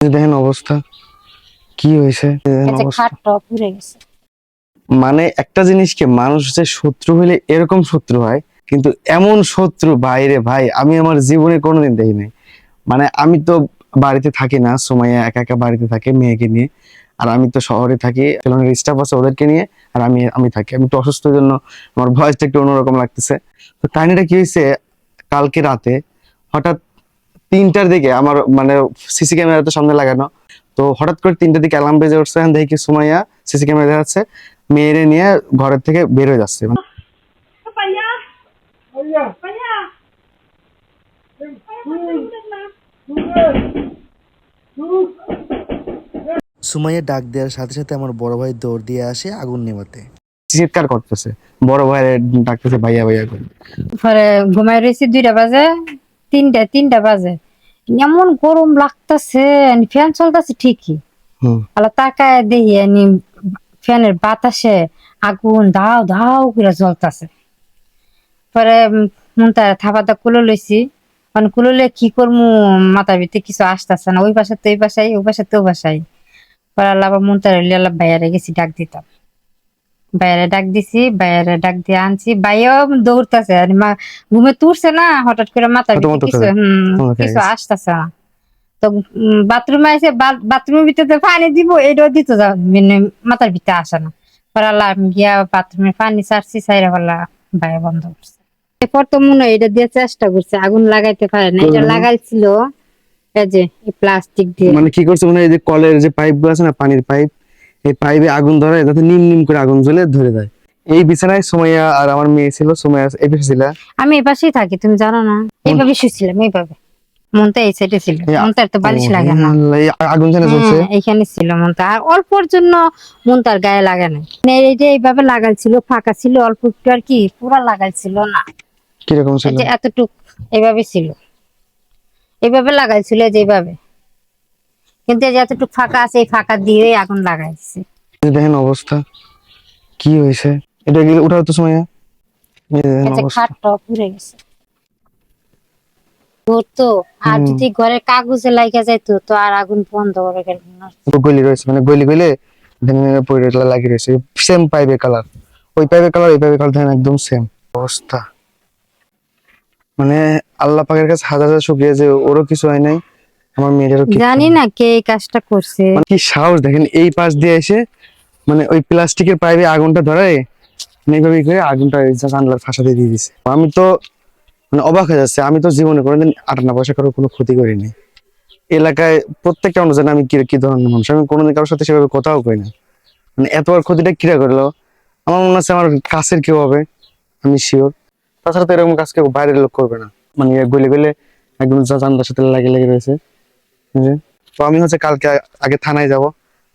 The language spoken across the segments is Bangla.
দেখেন অবস্থা। কি হয়েছে? গেছে। মানে একটা জিনিসকে মানুষ যে শত্রু হলে এরকম শত্রু হয় কিন্তু এমন শত্রু বাইরে ভাই আমি আমার জীবনে কোনোদিন দেখি নাই। মানে আমি তো বাড়িতে থাকি না সময় একা একা বাড়িতে থাকে মেয়েকে নিয়ে। আর আমি তো শহরে থাকি সেলুনের স্টাফ আছে ওদেরকে নিয়ে আর আমি আমি থাকি। আমি তো অসুস্থের জন্য আমার ভয়েসটা একটু অন্যরকম লাগতেছে। তো কাহিনীটা কি হয়েছে? কালকে রাতে হঠাৎ তিনটার দিকে আমার মানে সিসি ক্যামেরা তো সামনে লাগানো। তো হঠাৎ করে তিনটার দিকে অ্যালার্ম বেজে উঠছে দেখি কি সুমাইয়া সিসি ক্যামেরা দেখা যাচ্ছে মেয়েরে নিয়ে ঘরের থেকে বের হয়ে যাচ্ছে। সুমাইয়া ডাক দেওয়ার সাথে সাথে আমার বড় ভাই দৌড় দিয়ে আসে আগুন নেভাতে। চিৎকার করতেছে। বড় ভাইয়ের ডাকতেছে ভাইয়া ভাইয়া করে পরে ঘুমাই রয়েছি দুইটা বাজে। তিনটা তিনটা বাজে। এমন গরম লাগতেছে ফ্যান চলতেছে ঠিকই। হুম। তাকায় দেখি ফ্যানের বাতাসে আগুন দাও দাও করে জ্বলতাছে। পরে মুন্তা থাপাতা কুলো লইছি। মানে কুলো লইয়া কি করমু মাথা ভিতরে কিছু আসতেছে না। ওই পাশে তো এই পাশাই ওই পাশে তো ওই পাশাই পরে আল্লাহ আবার মুন্তার আল্লাহ বাইরে গেছি ডাক দিতাম। বাইরে ডাক দিছি বাইরে ডাক দিয়ে আনছি। বাইরেও দৌড়তেছে আর মা ঘুমে তুলছে না হঠাৎ করে মতো কিছু হম কিছু আসতেছে না। তো বাথরুমে এসে বাথরুমের ভিতরে পানি দিব এটাও দিত যা- মানে মাথার ভিতরে আসে না। পরে আমি গিয়া বাথরুমে পানি ছাড়ছি সাইরা বলা বাইরে বন্ধ করছে। এরপর তো মনে হয় এটা দিয়ে চেষ্টা করছে আগুন লাগাইতে পারে না। এটা লাগাইছিল এই যে প্লাস্টিক দিয়ে। মানে কি করছে মনে হয় এই যে কলের যে পাইপগুলো আছে না পানির পাইপ এই পাইপে আগুন ধরে যাতে নিম নিম করে আগুন জ্বলে ধরে দেয় এই বিছানায় সুমাইয়া আর আমার মেয়ে ছিল সুমাইয়া এই পাশে ছিল। আমি এই পাশেই থাকি তুমি জানো না। এইভাবে শুয়েছিলাম এইভাবে। মনটা এই সাইডে ছিল মনটার তো বালিশ লাগে না। আগুন জানে চলছে এইখানে ছিল মনটা। আর অল্পর জন্য মনটার গায়ে লাগে না। মানে এইটা এইভাবে লাগাইছিল ফাঁকা ছিল অল্প একটু আর কি পুরা লাগাইছিল না। কীরকম ছিল? এতটুক এইভাবে ছিল। এইভাবে লাগাইছিল এই যে এইভাবে। কিন্তু এই যে এতটুক ফাঁকা আছে এই ফাঁকা দিয়ে আগুন লাগাইছে। দেখেন অবস্থা। কি হয়েছে? এটা গেলে উঠাও তো সুমাইয়া এই দেখেন এই যে অবস্থা। খাটটা পুড়ে গেছে। তো আর যদি ঘরের কাগজে লাগা যাইতো তো আর আগুন বন্ধ করে গেল না। গলি রয়েছে মানে গলি গলে পরে লাগিয়ে রয়েছে। সেম পাইপের কালার ওই পাইপের কালার এই কালার একদম সেম অবস্থা। মানে আল্লাহ পাকের কাছে হাজার হাজার শুক্রিয়া যে ওরও কিছু হয় নাই। আমার মেয়েটারও জানি না কে এই কাজটা করছে। মানে কি সাহস দেখেন এই পাশ দিয়ে এসে মানে ওই প্লাস্টিকের পাইপে আগুনটা ধরে মানে এইভাবে করে আগুনটা জানলার ফাঁসাতে দিয়ে দিছে। আমি তো মানে অবাক হয়ে যাচ্ছে আমি তো জীবনে কোনোদিন আটানা পয়সা কারও কোনো ক্ষতি করিনি। এলাকায় প্রত্যেকটা জানে আমি কি কি ধরনের মানুষ। আমি কোনোদিন কারোর সাথে সেভাবে কথাও কই না। মানে এতবার ক্ষতিটা কিরা করল? আমার মনে হচ্ছে আমার কাছের কেউ হবে আমি শিওর তাছাড়া তো এরকম কাজ কেউ বাইরের লোক করবে না। মানে গলে গলে একদম জানলার সাথে লাগে লেগে রয়েছে? তো আমি হচ্ছে কালকে আগে থানায় যাব।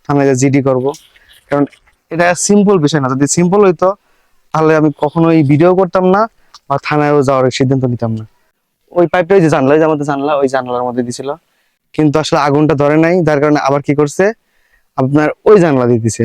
থানায় জিডি করব। কারণ এটা সিম্পল বিষয় না। যদি সিম্পল হইতো, তাহলে আমি কখনোই ভিডিও করতাম না বা থানায়ও যাওয়ার সিদ্ধান্ত নিতাম না। ওই পাইপটা ওই যে জানলা, ওই যে আমাদের জানলা, ওই জানলার মধ্যে দিছিল। কিন্তু আসলে আগুনটা ধরে নাই। যার কারণে আবার কি করছে? আপনার ওই জানলা দিয়ে দিছে।